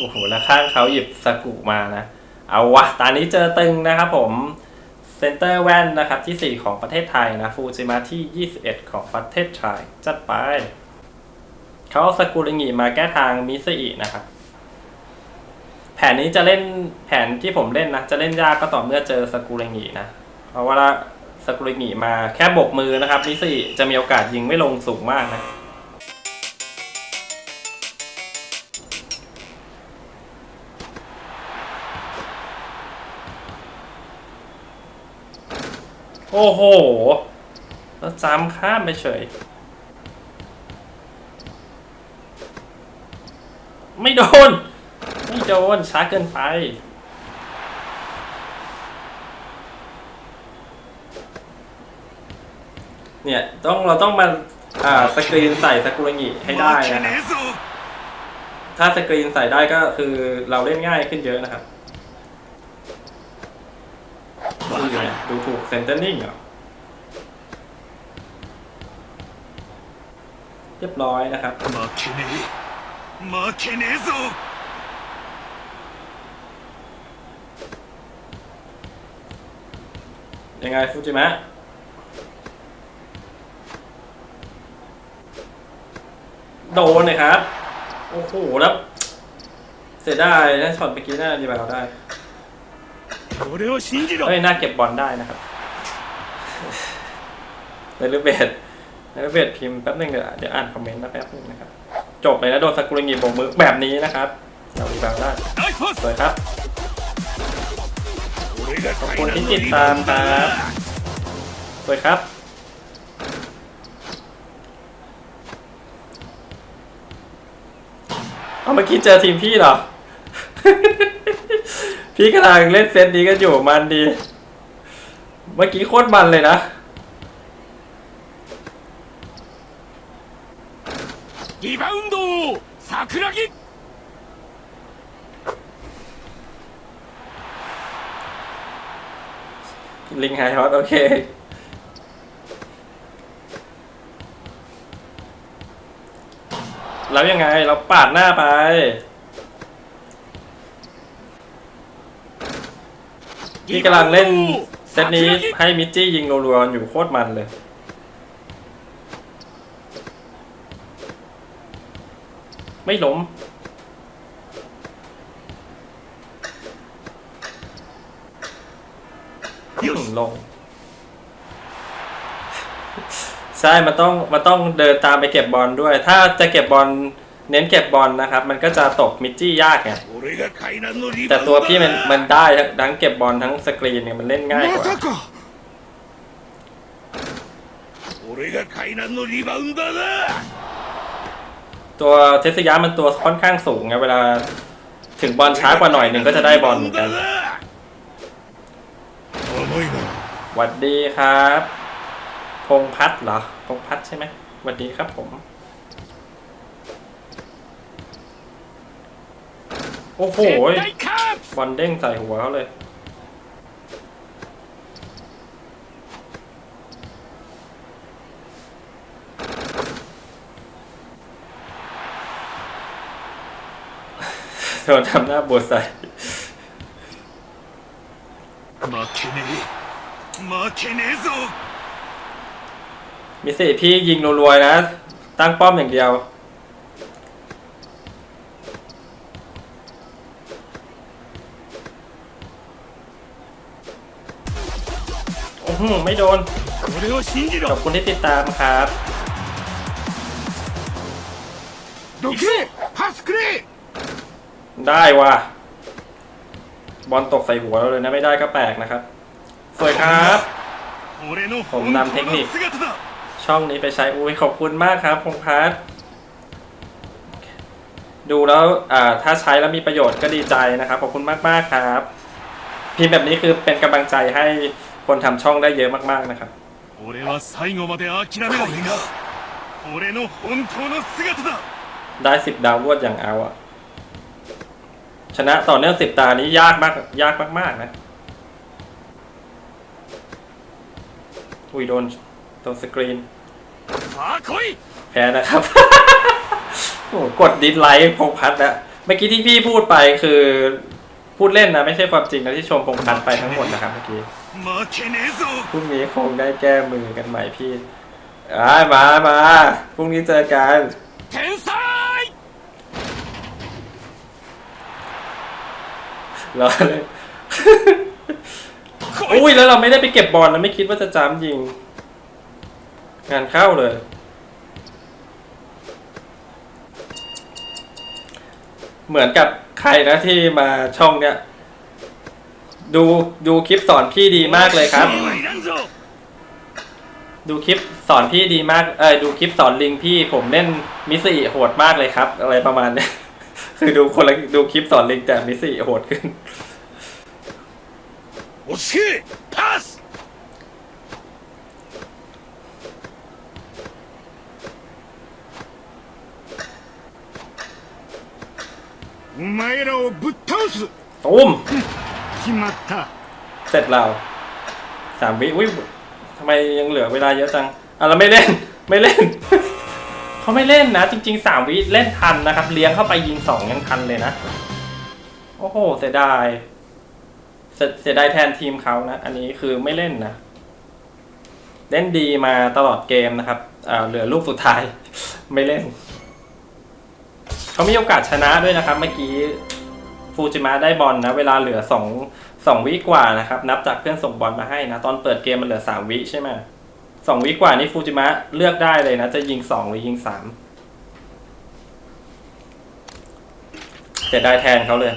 โอ้โหแล้วข้างเขาหยิบสกุมานะ เอาวะ ตอนนี้เจอตึงนะครับผมเซนเตอร์แว่นนะครับ ที่ 4 ของประเทศไทยนะ ฟูจิมะที่ 21 ของประเทศไทย จัดไป เขาเอาสกุลิงิมาแก้ทางมิสอินะครับ แผนนี้จะเล่นแผนที่ผมเล่นนะ จะเล่นยากก็ต่อเมื่อเจอสกุลิงินะ เพราะว่าสกุลิงิมาแค่บกมือนะครับมิสอิจะมีโอกาสยิงไม่ลงสูงมากนะ โอ้โห แล้วจามข้ามไปเฉย ไม่โดน ไม่โดน ช้าเกินไป เนี่ยต้องเราต้องมาอ่าสกรีนใส่สกุลงิให้ได้นะถ้าสกรีนใส่ได้ก็คือเราเล่นง่ายขึ้นเยอะนะครับ ดูอยู่เนี่ยดูถูกเซนเตอร์นิ่งเหรอ เรียบร้อยนะครับ 負けねえ負けねえぞ ยังไงฟูจิมะ โดนเลยครับ โอ้โห แล้ว เสียดายนะช็อตเมื่อกี้น่าดีบาวได้ 俺を信じろ เฮ้ยน่าเก็บบอลได้นะครับในรูเบดในรูเบดพิมพ์แป๊บหนึ่งเดี๋ยวเดี๋ยวอ่านคอมเมนต์นะแป๊บหนึ่งนะครับ จบเลยนะโดนสกุลงีบงมือแบบนี้นะครับเราอีบาวได้สวยครับขอบคุณที่ติดตามครับสวยครับเอาเมื่อกี้เจอทีมพี่เหรอ พี่กำลังเล่นเซตนี้กันอยู่มันดี เมื่อกี้โคตรมันเลยนะ リバウンド桜木 ลิงไฮฮอตโอเค แล้วยังไงเราปาดหน้าไป พี่กำลังเล่นเซตนี้ให้มิจจี้ยิงรัวๆอยู่โคตรมันเลย ไม่ล้มลง ใช่ มันต้อง มันต้องเดินตามไปเก็บบอลด้วย ถ้าจะเก็บบอล เน้นเก็บบอลนะครับ มันก็จะตกมิดจี้ยากไงแต่ตัวพี่มันมันได้ทั้งเก็บบอลทั้งสกรีนเนี่ยมันเล่นง่ายกว่าตัวเทสยามันตัวค่อนข้างสูงไงเวลาถึงบอลช้ากว่าหน่อยหนึ่งก็จะได้บอลเหมือนกันหวัดดีครับ พงพัฒเหรอ พงพัฒใช่ไหมหวัดดีครับผม โอ้โห 絶対カープ บอลเด้งใส่หัวเขาเลย โดนทำหน้าบวชใส่ 負けねえ負けねえぞ มิสิพี่ยิงรัวๆนะ ตั้งป้อมอย่างเดียว ืไม่โดน ขอบคุณที่ติดตามครับได้ว่ะ บอลตกใส่หัวเราเลยนะ ไม่ได้ก็แปลกนะครับ สวยครับ ผมนำเทคนิค ช่องนี้ไปใช้อุ้ยขอบคุณมากครับพงพัฒดูแล้วอ่าถ้าใช้แล้วมีประโยชน์ก็ดีใจนะครับ ขอบคุณมากมากครับ พิมพ์แบบนี้คือเป็นกำลังใจให้ คนทำช่องได้เยอะมากๆนะครับได้สิบดาวรวดอย่างเอาอะชนะต่อเนื่องสิบตานี้ยากมาก ยากมากๆนะอุ้ยโดนตดนสกรีนแพ้นะครับโอ้กดดิสไลค์พกพัดแล้วเมื่อกี้ที่พี่พูดไปคือ พูดเล่นนะไม่ใช่ความจริงนะที่ชมพงพันไปทั้งหมดนะครับเมื่อกี้พรุ่งนี้คงได้แก้มือกันใหม่พี่อามามาพรุ่งนี้เจอกันรอเลยอุ้ยแล้วเราไม่ได้ไปเก็บบอลเราไม่คิดว่าจะจามยิง งานเข้าเลย เหมือนกับใครนะที่มาช่องเนี้ยดูดูคลิปสอนพี่ดีมากเลยครับ ดูคลิปสอนพี่ดีมากเออดูคลิปสอนลิงพี่ผมเล่นมิสซี่โหดมากเลยครับ อะไรประมาณเนี้ยคือดูคนละดูคลิปสอนลิงแต่มิสซี่โหดขึ้นโอเคพาส お前らをぶっ倒す ตุ้ม 決まった เสร็จเราสามวิอุ้ยทำไมยังเหลือเวลาเยอะจังอ่ะเราไม่เล่น ไม่เล่น เขาไม่เล่นนะ จริงๆสามวิเล่นทันนะครับ เลี้ยงเข้าไปยิงสองยังทันเลยนะ โอ้โห เสียดายเสียเสียดายแทนทีมเขานะ อันนี้คือไม่เล่นนะ เล่นดีมาตลอดเกมนะครับอ่าเหลือลูกสุดท้าย ไม่เล่น เขามีโอกาสชนะด้วยนะครับ เมื่อกี้ฟูจิมะได้บอลนะ เวลาเหลือสองสองวิกว่านะครับ นับจากเพื่อนส่งบอลมาให้นะ ตอนเปิดเกมมันเหลือสามวิใช่ไหมสองวิกว่านี่ฟูจิมะเลือกได้เลยนะ จะยิงสองหรือยิงสามเสียดายแทนเขาเลย